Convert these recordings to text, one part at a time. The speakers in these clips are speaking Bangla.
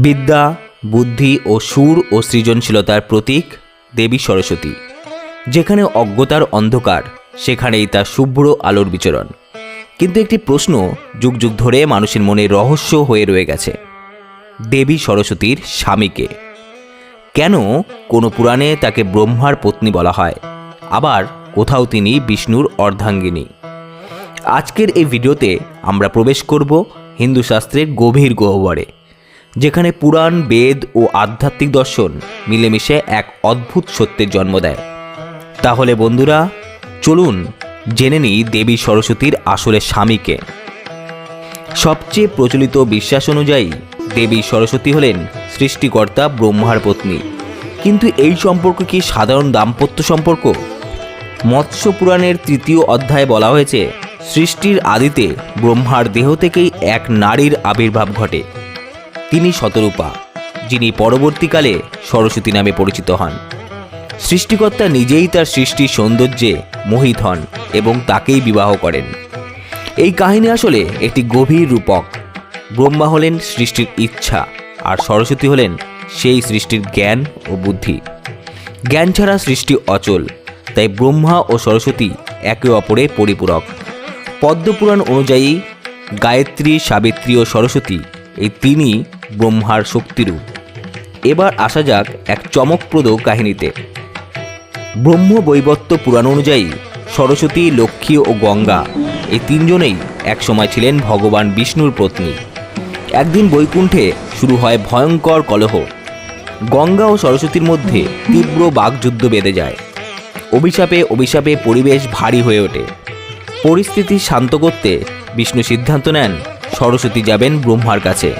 বিদ্যা, বুদ্ধি ও সুর ও সৃজনশীলতার প্রতীক দেবী সরস্বতী। যেখানে অজ্ঞতার অন্ধকার, সেখানেই তার শুভ্র আলোর বিচরণ। কিন্তু একটি প্রশ্ন যুগ যুগ ধরে মানুষের মনে রহস্য হয়ে রয়ে গেছে। দেবী সরস্বতীর স্বামীকে। কেন কোনো পুরাণে তাকে ব্রহ্মার পত্নী বলা হয়? আবার কোথাও তিনি বিষ্ণুর অর্ধাঙ্গিনী। আজকের এই ভিডিওতে আমরা প্রবেশ করব হিন্দু শাস্ত্রের গভীর গহ্বরে। যেখানে পুরাণ, বেদ ও আধ্যাত্মিক দর্শন মিলেমিশে এক অদ্ভুত সত্যের জন্ম দেয়। তাহলে বন্ধুরা, চলুন জেনে নিই দেবী সরস্বতীর আসলে স্বামীকে। সবচেয়ে প্রচলিত বিশ্বাস অনুযায়ী দেবী সরস্বতী হলেন সৃষ্টিকর্তা ব্রহ্মার পত্নী। কিন্তু এই সম্পর্ক কি সাধারণ দাম্পত্য সম্পর্ক? মৎস্য পুরাণের তৃতীয় অধ্যায়ে বলা হয়েছে, সৃষ্টির আদিতে ব্রহ্মার দেহ থেকেই এক নারীর আবির্ভাব ঘটে। তিনি শতরূপা, যিনি পরবর্তীকালে সরস্বতী নামে পরিচিত হন। সৃষ্টিকর্তা নিজেই তার সৃষ্টির সৌন্দর্যে মোহিত হন এবং তাকেই বিবাহ করেন। এই কাহিনী আসলে একটি গভীর রূপক। ব্রহ্মা হলেন সৃষ্টির ইচ্ছা, আর সরস্বতী হলেন সেই সৃষ্টির জ্ঞান ও বুদ্ধি। জ্ঞান ছাড়া সৃষ্টি অচল, তাই ব্রহ্মা ও সরস্বতী একে অপরের পরিপূরক। পদ্মপুরাণ অনুযায়ী গায়ত্রী, সাবিত্রী ও সরস্বতী এই তিনি ব্রহ্মার শক্তিরূপ। এবার আসা যাক এক চমকপ্রদ কাহিনীতে। ব্রহ্ম বৈবত্য পুরাণ অনুযায়ী সরস্বতী, লক্ষ্মী ও গঙ্গা এই তিনজনেই একসময় ছিলেন ভগবান বিষ্ণুর পত্নী। একদিন বৈকুণ্ঠে শুরু হয় ভয়ঙ্কর কলহ। গঙ্গা ও সরস্বতীর মধ্যে তীব্র বাগযুদ্ধ বেঁধে যায়। অভিশাপে অভিশাপে পরিবেশ ভারী হয়ে ওঠে। পরিস্থিতি শান্ত করতে বিষ্ণু সিদ্ধান্ত নেন সরস্বতী যাবেন ব্রহ্মার কাছে।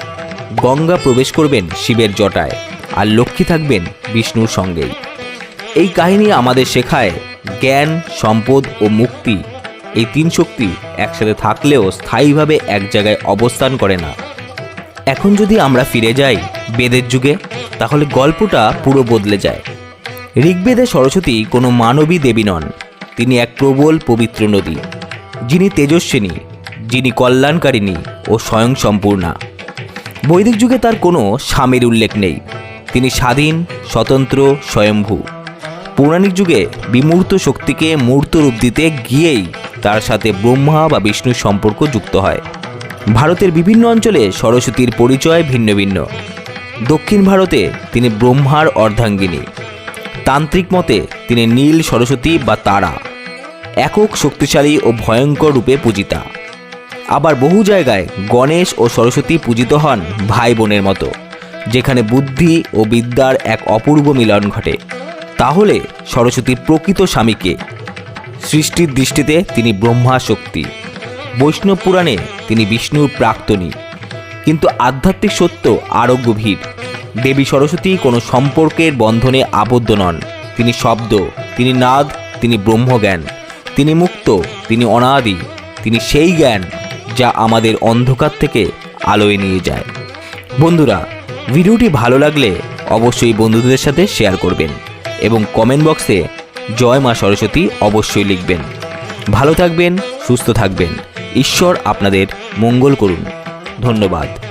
গঙ্গা প্রবেশ করবেন শিবের জটায় আর লক্ষ্মী থাকবেন বিষ্ণুর সঙ্গেই। এই কাহিনী আমাদের শেখায় জ্ঞান, সম্পদ ও মুক্তি। এই তিন শক্তি একসাথে থাকলেও স্থায়ীভাবে এক জায়গায় অবস্থান করে না। এখন যদি আমরা ফিরে যাই বেদের যুগে, তাহলে গল্পটা পুরো বদলে যায়। ঋগ্বেদে সরস্বতী কোনো মানবী দেবী নন। তিনি এক প্রবল পবিত্র নদী। যিনি তেজস্বিনী, যিনি কল্যাণকারিণী ও স্বয়ং সম্পূর্ণা বৈদিক যুগে তার কোনো স্বামীর উল্লেখ নেই। তিনি স্বাধীন, স্বতন্ত্র, স্বয়ম্ভূ। পৌরাণিক যুগে বিমূর্ত শক্তিকে মূর্ত রূপ দিতে গিয়েই তার সাথে ব্রহ্মা বা বিষ্ণুর সম্পর্ক যুক্ত হয়। ভারতের বিভিন্ন অঞ্চলে সরস্বতীর পরিচয় ভিন্ন ভিন্ন। দক্ষিণ ভারতে তিনি ব্রহ্মার অর্ধাঙ্গিনী। তান্ত্রিক মতে তিনি নীল সরস্বতী বা তারা। একক শক্তিশালী ও ভয়ঙ্কর রূপে পূজিতা। আবার বহু জায়গায় গণেশ ও সরস্বতী পূজিত হন ভাই বোনের মতো, যেখানে বুদ্ধি ও বিদ্যার এক অপূর্ব মিলন ঘটে। তাহলে সরস্বতীর প্রকৃত স্বামীকে? সৃষ্টির দৃষ্টিতে তিনি ব্রহ্মা শক্তি বৈষ্ণব পুরাণে তিনি বিষ্ণুর প্রাক্তনী। কিন্তু আধ্যাত্মিক সত্য আরও গভীর, দেবী সরস্বতী কোনো সম্পর্কের বন্ধনে আবদ্ধ নন। তিনি শব্দ, তিনি নাদ, তিনি ব্রহ্মজ্ঞান, তিনি মুক্ত, তিনি অনাদি, তিনি সেই জ্ঞান। যা আমাদের অন্ধকার থেকে আলোয় নিয়ে যায়। বন্ধুরা, ভিডিওটি ভালো লাগলে অবশ্যই বন্ধুদের সাথে শেয়ার করবেন এবং কমেন্ট বক্সে জয় মা সরস্বতী অবশ্যই লিখবেন। ভালো থাকবেন, সুস্থ থাকবেন। ঈশ্বর আপনাদের মঙ্গল করুন। ধন্যবাদ।